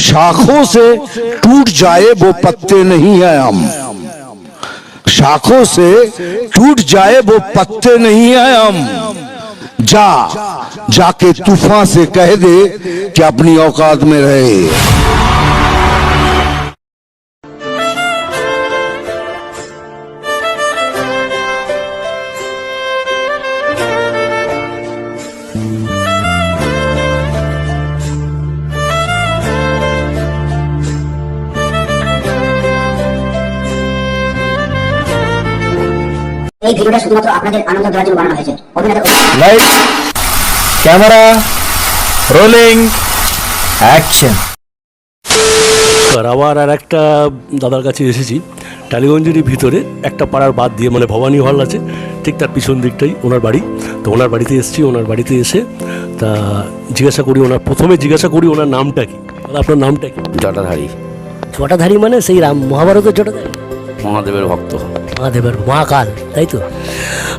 शाखों से टूट जाए वो पत्ते नहीं है हम। शाखों से टूट जाए वो पत्ते नहीं है हम। जा, जाके तूफ़ान से कह दे कि अपनी औकात में रहे। ভিডিওটা শুধুমাত্র আপনাদের আনন্দ দেওয়ার জন্য বানানো হয়েছে। লাইট ক্যামেরা রোলিং অ্যাকশন নমস্কার আবার আর একটা দাদার কাছে এসেছি। টালিগঞ্জেরই ভিতরে একটা পাড়ার বাদ দিয়ে মানে ভবানী হল আছে ঠিক তার পিছন দিকটাই ওনার বাড়ি। তো ওনার বাড়িতে এসেছি ওনার বাড়িতে এসে তা জিজ্ঞাসা করি ওনার প্রথমে জিজ্ঞাসা করি ওনার নামটা কি? আপনার নামটা কি? জটাধারী। জটাধারী মানে সেই রাম মহাভারতের জটাধারী? মহাদেবের ভক্ত। মহাদেবের মহাকাল তাই তো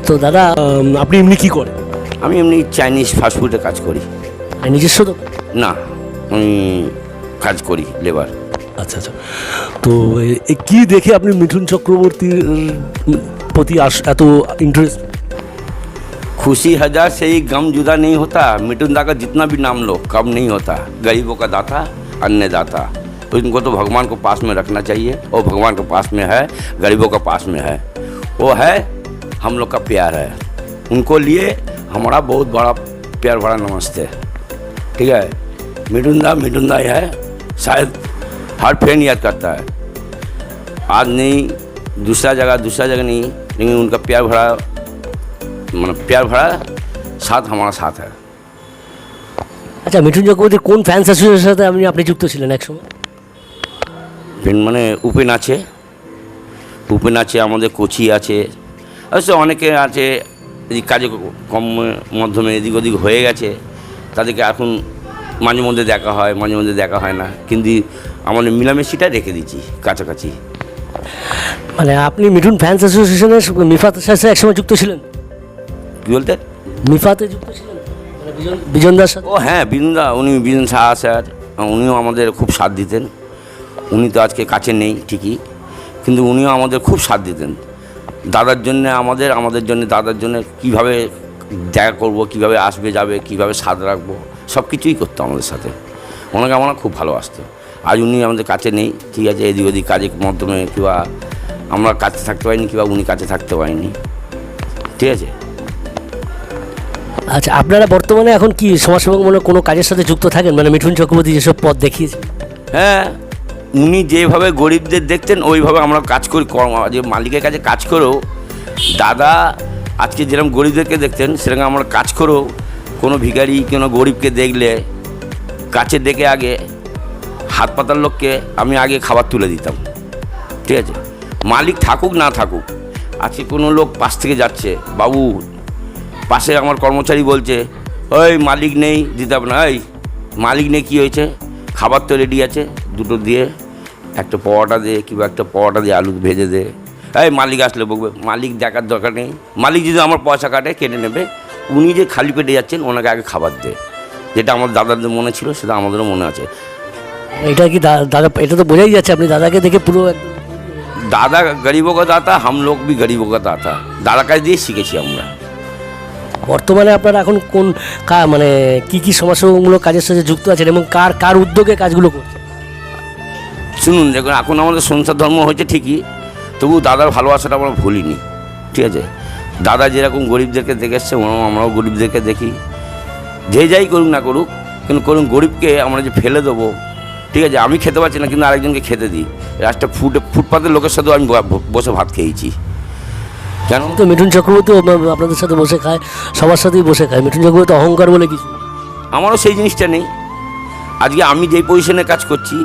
তো দাদা আম, আপনি এমনি কি করেন আমি এমনি চাইনিজ ফাস্টফুডে কাজ করি মানে নিজস্ব তো না আমি কাজ করি লেবার আচ্ছা আচ্ছা তো এ- এ কি দেখে আপনি মিঠুন চক্রবর্তীর উম, প্রতি আস- এত ইন্টারেস্ট खुशी हजार से ही गम जुदा नहीं होता मिटुन दा का जितना भी नाम लो कम नहीं होता गरीबों का दाता अन्नदाता तो इनको तो भगवान को पास में रखना चाहिए और भगवान के पास में है गरीबों का पास में है वो है हम लोग का प्यार है उनको लिए हमारा बहुत बड़ा प्यार भरा नमस्ते ठीक है मिटुन दा मिटुन दा ही है शायद हर फ्रेंड याद करता है आज नहीं दूसरा जगह दूसरा जगह नहीं लेकिन उनका प्यार भरा মানে প্যার ভরা সাথ আমার সাথ হ্যাঁ আচ্ছা মিঠুন চক্রবর্তীর কোন ফ্যান্স অ্যাসোসিয়েশনের সাথে আপনি আপনি যুক্ত ছিলেন একসময় ভিন মানে উপেন আছে। উপেন আছে আমাদের কোচি আছে। অবশ্য অনেকে আছে এই কাজে কম মাধ্যমে এদিক ওদিক হয়ে গেছে। তাদেরকে এখন মাঝে মধ্যে দেখা হয় মাঝে মধ্যে দেখা হয় না। কিন্তু আমাদের মিলামেশিটা রেখে দিচ্ছি কাছাকাছি। মানে আপনি মিঠুন ফ্যান্স অ্যাসোসিয়েশনের মিফাতের সাথে একসময় যুক্ত ছিলেন? কী বলতে? মিফাতে যুক্ত ছিলেন? মানে বিজন- সাথে? ও হ্যাঁ বিন্দা উনি বিজন শাহ স্যার। উনিও আমাদের খুব সাথ দিতেন। উনি তো আজকে কাছে নেই ঠিকই। কিন্তু উনিও আমাদের খুব সাথ দিতেন। দাদার জন্য আমাদের আমাদের জন্য দাদার জন্য কীভাবে দেখা করব কীভাবে আসবে যাবে কীভাবে স্বাদ রাখব সব কিছুই করতো আমাদের সাথে। ওনাকে আমরা খুব ভালোবাসতো। আজ উনি আমাদের কাছে নেই ঠিক আছে এদিক ওদিক কাজের মাধ্যমে কিংবা আমরা কাছে থাকতে পারিনি কিংবা উনি কাছে থাকতে পারিনি। ঠিক আছে? আচ্ছা আপনারা বর্তমানে এখন কি সমাজসেবামূলক কোনো কাজের সাথে যুক্ত থাকেন? মানে মিঠুন চক্রবর্তী যেসব পদ দেখিয়েছে। হ্যাঁ উনি যেভাবে গরিবদের দেখতেন, ওইভাবে আমরা কাজ করি যে মালিকের কাছে কাজ করেও। দাদা আজকে যেরকম গরিবদেরকে দেখতেন, সেরকম আমরা কাজ করেও, কোনো ভিখারি, কোনো গরিবকে দেখলে কাছে দেখে আগে হাত পাতার লোককে আমি আগে খাবার তুলে দিতাম। ঠিক আছে? মালিক থাকুক, না থাকুক, আজকে কোনো লোক পাশ থেকে যাচ্ছে, বাবু, পাশে আমার কর্মচারী বলছে, ওই মালিক নেই দিতাম না, এই মালিক নেই কী হয়েছে? খাবার তো রেডি আছে দুটো দিয়ে একটা পরোটা দিয়ে কিংবা একটা পরোটা দিয়ে আলু ভেজে দে। এই মালিক আসলে বকবে মালিক দেখার দরকার নেই। মালিক যদি আমার পয়সা কাটে কেটে নেবে। উনি যে খালি পেটে যাচ্ছেন ওনাকে আগে খাবার দে। যেটা আমার দাদাদের মনে ছিল সেটা আমাদেরও মনে আছে। এটা কি দাদা এটা তো বোঝাই যাচ্ছে আপনি দাদাকে দেখে পুরো দাদা গরিবও দাতা হাম লোক বি গরিবও দাতা। দাদার কাছ দিয়ে শিখেছি আমরা। বর্তমানে আপনারা এখন কোন মানে কি কি সমাজসেবামূলক কাজের সাথে যুক্ত আছেন এবং কার কার উদ্যোগে কাজগুলো করছেন? শুনুন, দেখুন, এখন আমাদের সংসার ধর্ম হয়েছে ঠিকই, তবু দাদার ভালোবাসাটা আমরা ভুলিনি, ঠিক আছে? দাদা যেরকম গরিবদেরকে দেখে এসছে ওরকম আমরাও গরিবদেরকে দেখি। যে যাই করুক না করুক, কিন্তু করুন, গরিবকে আমরা যে ফেলে দেবো, ঠিক আছে? আমি খেতে পারছি না, কিন্তু আরেকজনকে খেতে দিই। রাস্তা ফুটে, ফুটপাতের লোকের সাথেও আমি বসে ভাত খেয়েছি। কেন? তো মিঠুন চক্রবর্তী আপনাদের সাথে বসে খায় সবার সাথেই বসে খায়। মিঠুন চক্রবর্তী অহংকার বলে কিছু আমারও সেই জিনিসটা নেই। আজকে আমি যেই পজিশনে কাজ করছি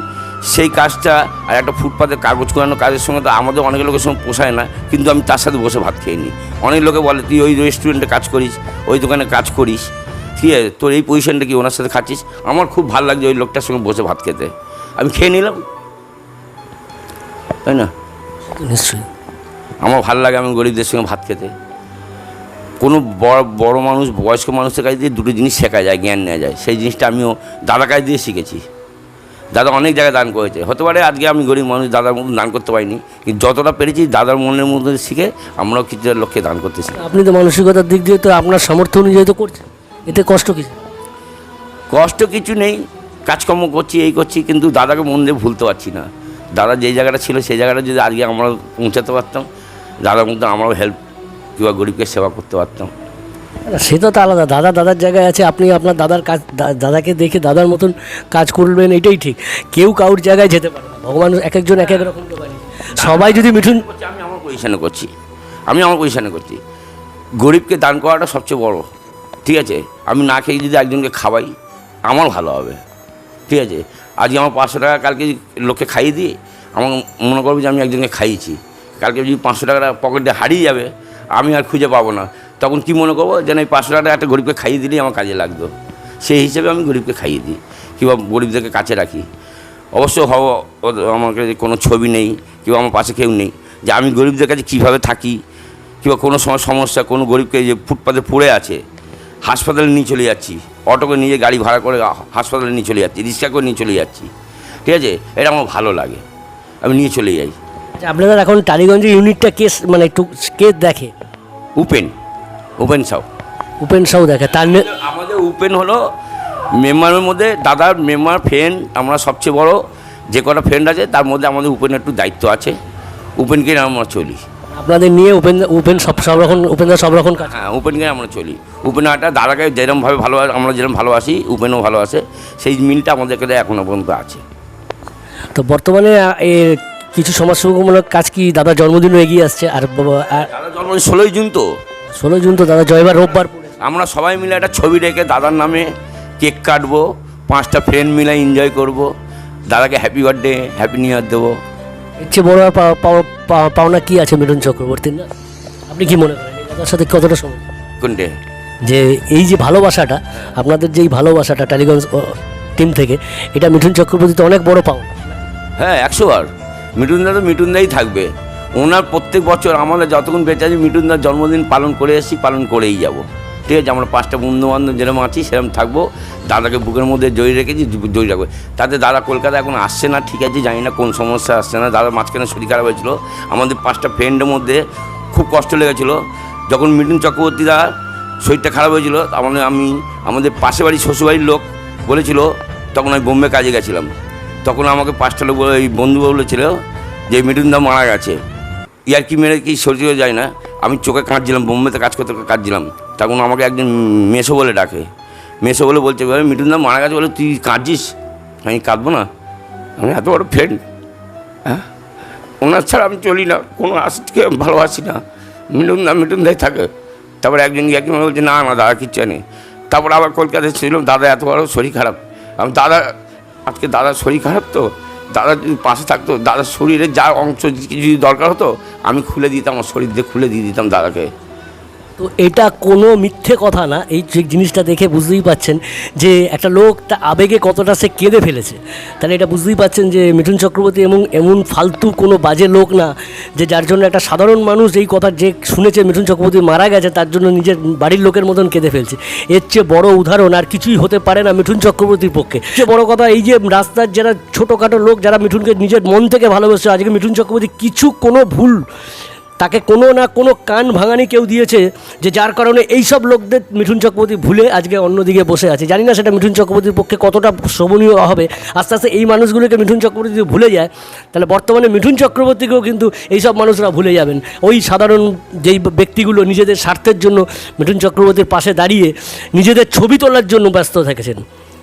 সেই কাজটা আর একটা ফুটপাতে কাগজ করানো কাজের সঙ্গে তো আমাদের অনেক লোকের সঙ্গে পোষায় না কিন্তু আমি তার সাথে বসে ভাত খেয়ে নিই অনেক লোকে বলে তুই ওই রেস্টুরেন্টে কাজ করিস ওই দোকানে কাজ করিস। ঠিক আছে তোর এই পজিশনটা কি ওনার সাথে খাচ্ছিস? আমার খুব ভালো লাগছে ওই লোকটার সঙ্গে বসে ভাত খেতে। আমি খেয়ে নিলাম। তাই না? নিশ্চয়ই। আমার ভালো লাগে আমি গরিবদের সঙ্গে ভাত খেতে। কোনো বড় বড় মানুষ বয়স্ক মানুষের কাছ দিয়ে দুটো জিনিস শেখা যায় জ্ঞান নেওয়া যায়। সেই জিনিসটা আমিও দাদা কাছ দিয়ে শিখেছি। দাদা অনেক জায়গায় দান করেছে। হতে পারে আজকে আমি গরিব মানুষ দাদার মতন দান করতে পারিনি কিন্তু যতটা পেরেছি দাদার মনের মধ্যে শিখে আমরাও কিছু লক্ষ্যে দান করতেছি আপনি তো মানসিকতার দিক দিয়ে তো আপনার সামর্থ্য অনুযায়ী তো করছেন। এতে কষ্ট কিছু কষ্ট কিছু নেই কাজকর্ম করছি এই করছি কিন্তু দাদাকে মন দিয়ে ভুলতে পারছি না। দাদা যে জায়গাটা ছিল সেই জায়গাটা যদি আজকে আমরা পৌঁছাতে পারতাম দাদার মধ্যে আমরাও হেল্প কিংবা গরিবকে সেবা করতে পারতাম। সেটা তো আলাদা। দাদা দাদার জায়গায় আছে আপনি আপনার দাদার কাজ দাদাকে দেখে দাদার মতন কাজ করবেন এটাই ঠিক। কেউ কারোর জায়গায় যেতে পারে না। ভগবান এক একজন এক এক রকম সবাই যদি মিঠুন আমি আমার পজিশানে করছি। আমি আমার পজিশানে করছি। গরিবকে দান করাটা সবচেয়ে বড়। ঠিক আছে? আমি না খেয়ে যদি একজনকে খাওয়াই আমার ভালো হবে। ঠিক আছে? আজকে আমার পাঁচশো টাকা কালকে লোককে খাইয়ে দিই আমার মনে করব যে আমি একজনকে খাইয়েছি। কালকে যদি পাঁচশো টাকাটা পকেটে হারিয়ে যাবে, আমি আর খুঁজে পাবো না। তখন কি মনে করব? যেন এই পাঁচশো টাকাটা একটা গরিবকে খাইয়ে দিলেই আমার কাজে লাগতো। সেই হিসেবে আমি গরিবকে খাইয়ে দিই, কিংবা গরিবদেরকে কাছে রাখি। অবশ্য হব আমার কাছে কোনো ছবি নেই, কিংবা আমার পাশে কেউ নেই। যে আমি গরিবদের কাছে কীভাবে থাকি, কিংবা কোনো সময় সমস্যা, কোনো গরিবকে যে ফুটপাতে পড়ে আছে, হাসপাতালে নিয়ে চলে যাচ্ছি অটোকে নিয়ে গাড়ি ভাড়া করে হাসপাতালে নিয়ে চলে যাচ্ছি, রিক্সা করে নিয়ে চলে যাচ্ছি, ঠিক আছে? এটা আমার ভালো লাগে। আমি নিয়ে চলে যাই। আচ্ছা, আপনাদের এখন টালিগঞ্জে ইউনিটটা কেস মানে একটু কেস দেখে? উপেন উপেন সাউ। উপেন সাউ দেখে তার নে- আমাদের উপেন হলো মেম্বারের মধ্যে দাদার মেম্বার ফ্রেন্ড আমরা সবচেয়ে বড় যে কটা ফ্রেন্ড আছে তার মধ্যে আমাদের উপেনের একটু দায়িত্ব আছে। উপেনকে নিয়ে আমরা চলি। আপনাদের নিয়ে উপেন উপেন সব সব রকম উপেন্দ্র সব রকম কাজ হ্যাঁ উপেনকে আমরা চলি। উপেনাটা দাদাকে যেরকমভাবে ভালোবাসি আমরা যেরকম ভালোবাসি উপেনও ভালোবাসে সেই মিলটা আমাদের কাছে এখনও পর্যন্ত আছে। তো বর্তমানে আহ, এ কিছু সমাজসেবামূলক কাজ কি দাদার জন্মদিনও এগিয়ে আসছে? আর দাদা জন্মদিন ষোলোই জুন তো। ষোলো জুন তো দাদা জয়বার রোববার। আমরা সবাই মিলে একটা ছবি রেখে দাদার নামে কেক কাটবো পাঁচটা ফ্রেন্ড মিলে এনজয় করব। দাদাকে happy birthday happy new year দেবো। এর চেয়ে বড় পাওনা কি আছে মিঠুন চক্রবর্তীর না? আপনি কি মনে করেন দাদার সাথে কতটা সময় কোনটে? যে এই যে ভালোবাসাটা আপনাদের যে এই ভালোবাসাটা টালিগঞ্জ টিম থেকে এটা মিঠুন চক্রবর্তীতে অনেক বড় পাওনা। হ্যাঁ একশো বার। মিঠুনদা তো মিঠুনদাই থাকবে। ওনার প্রত্যেক বছর আমাদের যতক্ষণ বেঁচে আছি, মিঠুনদার জন্মদিন পালন করে এসেছি, পালন করেই যাব। ঠিক আছে, আমরা পাঁচটা বন্ধু বান্ধব যেরকম আছি, সেরকম থাকব। দাদাকে বুকের মধ্যে জড়িয়ে রেখেছি জড়িয়ে রাখব। তাতে দাদা কলকাতা এখন আসছে না, ঠিক আছে, জানি না কোন সমস্যা আসছে না। দাদা মাঝখানে শরীর খারাপ হয়েছিল। আমাদের পাঁচটা ফ্রেন্ডের মধ্যে খুব কষ্ট লেগেছিলো। যখন মিঠুন চক্রবর্তী দা শরীরটা খারাপ হয়েছিল আমাদের আমি, আমাদের পাশে বাড়ির শ্বশুরবাড়ির লোক বলেছিল, তখন আমি বোম্বে কাজে গেছিলাম। তখন আমাকে পাঁচটা লোক বলে- এই বন্ধু বলেছিল যে মিঠুনদা মারা গেছে। ইয়ার কি মেরে কি শরীর যায় না? আমি চোখে কাঁদছিলাম বোম্বেতে কাজ করতে কাঁদছিলাম। তখন আমাকে একজন মেসো বলে ডাকে। মেসো বলে বলছে বলে মিঠুনদা মারা গেছে বলে তুই কাঁদছিস? আমি কাঁদবো না। আমি এত বড় ফ্রেন্ড হ্যাঁ? ওনার ছাড়া আমি চলি না। কোনো আশকে ভালোবাসি না। মিঠুনদা মিঠুনদাই থাকে। তারপর একজন একজন বলছে, না না, দাদা, কিচ্ছু নেই তারপর আবার কলকাতায় ছিলাম, দাদা এত বড় শরীর খারাপ। আমি দাদা আজকে দাদার শরীর খারাপ তো? দাদা যদি পাশে থাকতো, দাদার শরীরে যা অংশ যদি দরকার হতো, আমি খুলে দিতাম, আমার শরীর দিয়ে খুলে দিয়ে দিতাম দাদাকে। তো এটা কোনো মিথ্যে কথা না। এই জিনিসটা দেখে বুঝতেই পাচ্ছেন যে একটা লোক তা আবেগে কতটা সে কেঁদে ফেলেছে। তাহলে এটা বুঝতেই পাচ্ছেন যে মিঠুন চক্রবর্তী এমন এমন ফালতু কোনো বাজে লোক না যে যার জন্য একটা সাধারণ মানুষ এই কথা যে শুনেছে মিঠুন চক্রবর্তী মারা গেছে, তার জন্য নিজের বাড়ির লোকের মতন কেঁদে ফেলছে। এর চেয়ে বড় উদাহরণ আর কিছুই হতে পারে না মিঠুন চক্রবর্তীর পক্ষে। সে বড় কথা এই যে রাস্তার যারা ছোটোখাটো লোক যারা মিঠুনকে নিজের মন থেকে ভালোবাসছে আজকে মিঠুন চক্রবর্তী কিছু কোনো ভুল তাকে কোনো না কোনো কান ভাঙানি কেউ দিয়েছে যে যার কারণে এই সব লোকদের মিঠুন চক্রবর্তী ভুলে আজকে অন্যদিকে বসে আছে। জানি না সেটা মিঠুন চক্রবর্তীর পক্ষে কতটা শোভনীয় হবে। আস্তে আস্তে এই মানুষগুলোকে মিঠুন চক্রবর্তী যদি ভুলে যায়, তাহলে বর্তমানে মিঠুন চক্রবর্তীকেও কিন্তু এই সব মানুষরা ভুলে যাবেন। ওই সাধারণ যেই ব্যক্তিগুলো নিজেদের স্বার্থের জন্য মিঠুন চক্রবর্তীর পাশে দাঁড়িয়ে নিজেদের ছবি তোলার জন্য ব্যস্ত থেকেছেন।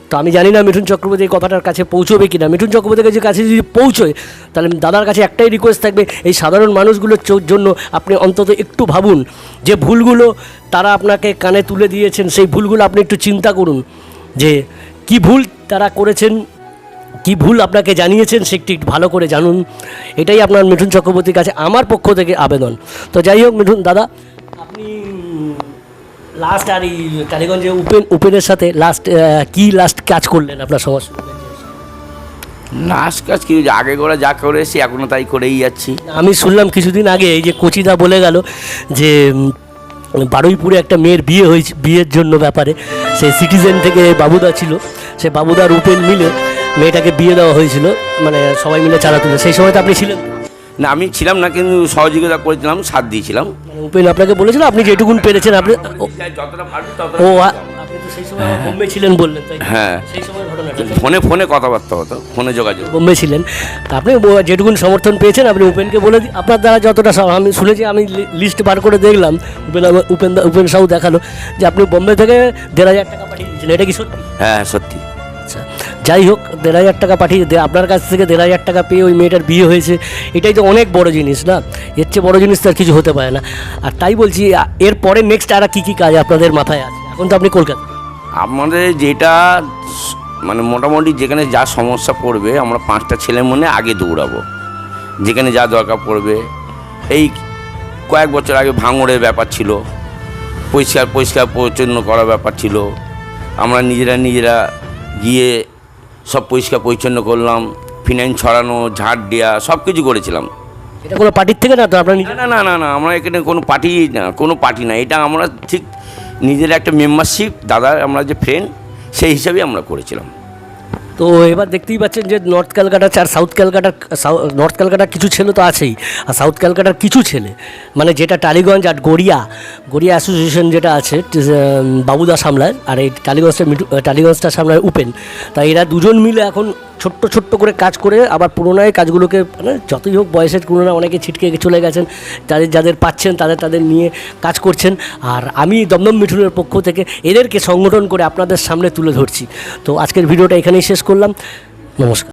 তো আমি জানি না মিঠুন চক্রবর্তী এই কথাটার কাছে পৌঁছবে কি না মিঠুন চক্রবর্তীর কাছে কাছে যদি পৌঁছয়, তাহলে দাদার কাছে একটাই রিকোয়েস্ট থাকবে, এই সাধারণ মানুষগুলোর জন্য আপনি অন্তত একটু ভাবুন যে ভুলগুলো তারা আপনাকে কানে তুলে দিয়েছেন, সেই ভুলগুলো আপনি একটু চিন্তা করুন যে কি ভুল তারা করেছেন, কি ভুল আপনাকে জানিয়েছেন সেটি ভালো করে জানুন। এটাই আপনার মিঠুন চক্রবর্তীর কাছে আমার পক্ষ থেকে আবেদন। তো যাই হোক মিঠুন দাদা, আপনি লাস্ট আর এই টালিগঞ্জে উপেন উপেনের সাথে লাস্ট কি লাস্ট কাজ করলেন আপনার সমস্যা লাস্ট কাজ কি? আগে করে যা করে এসেছি এখনও তাই করেই যাচ্ছি। আমি শুনলাম কিছুদিন আগে এই যে কচিদা বলে গেল যে বারুইপুরে একটা মেয়ের বিয়ে হয়েছে বিয়ের জন্য ব্যাপারে। সে সিটিজেন থেকে বাবুদা ছিল। সে বাবুদার উপেন মিলে মেয়েটাকে বিয়ে দেওয়া হয়েছিল। মানে সবাই মিলে চাঁদা তুলে সেই সময় তো আপনি ছিলেন। না আমি ছিলাম না কিন্তু সহযোগিতা করেছিলাম সাথ দিয়েছিলাম। মানে উপেন আপনাকে বলেছিল আপনি যেটুকুন পেরেছেন আপনি যতটা ও সময় আমার বোম্বে ছিলেন বললেন হ্যাঁ। ফোনে ফোনে কথাবার্তা হতো ফোনে যোগাযোগ। বোম্বে ছিলেন। তা আপনি যেটুকুন সমর্থন পেয়েছেন আপনি উপেনকে বলে আপনার দ্বারা যতটা আমি শুনেছি আমি লিস্ট বার করে দেখলাম উপেন উপেন উপেন সাউ দেখাল যে আপনি বোম্বে থেকে দেড় হাজার টাকা পাঠিয়ে এটা কি সত্যি? হ্যাঁ সত্যি। আচ্ছা যাই হোক দেড় হাজার টাকা পাঠিয়ে আপনার কাছ থেকে দেড় হাজার টাকা পেয়ে ওই মেয়েটার বিয়ে হয়েছে। এটাই তো অনেক বড় জিনিস, না? এর চেয়ে বড় জিনিস তো আর কিছু হতে পারে না। আর তাই বলছি এরপরে নেক্সট আর কী কী কাজ আপনাদের মাথায় আছে? এখন তো আপনি কলকাতা আমাদের যেটা মানে মোটামুটি যেখানে যা সমস্যা পড়বে, আমরা পাঁচটা ছেলে মনে আগে দৌড়াবো। যেখানে যা দরকার পড়বে। এই কয়েক বছর আগে ভাঙড়ের ব্যাপার ছিল। পরিষ্কার পরিষ্কার পরিচ্ছন্ন করার ব্যাপার ছিল। আমরা নিজেরা নিজেরা গিয়ে সব পরিষ্কার পরিচ্ছন্ন করলাম ফিনাইল ছড়ানো ঝাড় দেওয়া সব কিছু করেছিলাম। এটা কোনো পার্টির থেকে না তো আপনার না না না না আমরা এখানে কোনো পার্টি না কোনো পার্টি না। এটা আমরা ঠিক নিজের একটা মেম্বারশিপ দাদার আমরা যে ফ্রেন্ড সেই হিসাবেই আমরা করেছিলাম। তো এবার দেখতেই পাচ্ছেন যে নর্থ ক্যালকাটা আর সাউথ ক্যালকাটার নর্থ ক্যালকাটার কিছু ছেলে তো আছেই। আর সাউথ ক্যালকাটার কিছু ছেলে মানে যেটা টালিগঞ্জ আর গড়িয়া গড়িয়া অ্যাসোসিয়েশন যেটা আছে বাবুদা সামলায়। আর এই টালিগঞ্জটা টালিগঞ্জটা সামলায় উপেন। তাই এরা দুজন মিলে এখন ছোট্ট ছোট্ট করে কাজ করে আবার পুরোনায় কাজগুলোকে মানে যতই হোক বয়সের পুরোনো অনেকে ছিটকে চলে গেছেন, যাদের যাদের পাচ্ছেন তাদের তাদের নিয়ে কাজ করছেন। আর আমি দমদম মিঠুনের পক্ষ থেকে এদেরকে সংগঠন করে আপনাদের সামনে তুলে ধরছি। তো আজকের ভিডিওটা এখানেই শেষ করলাম। নমস্কার।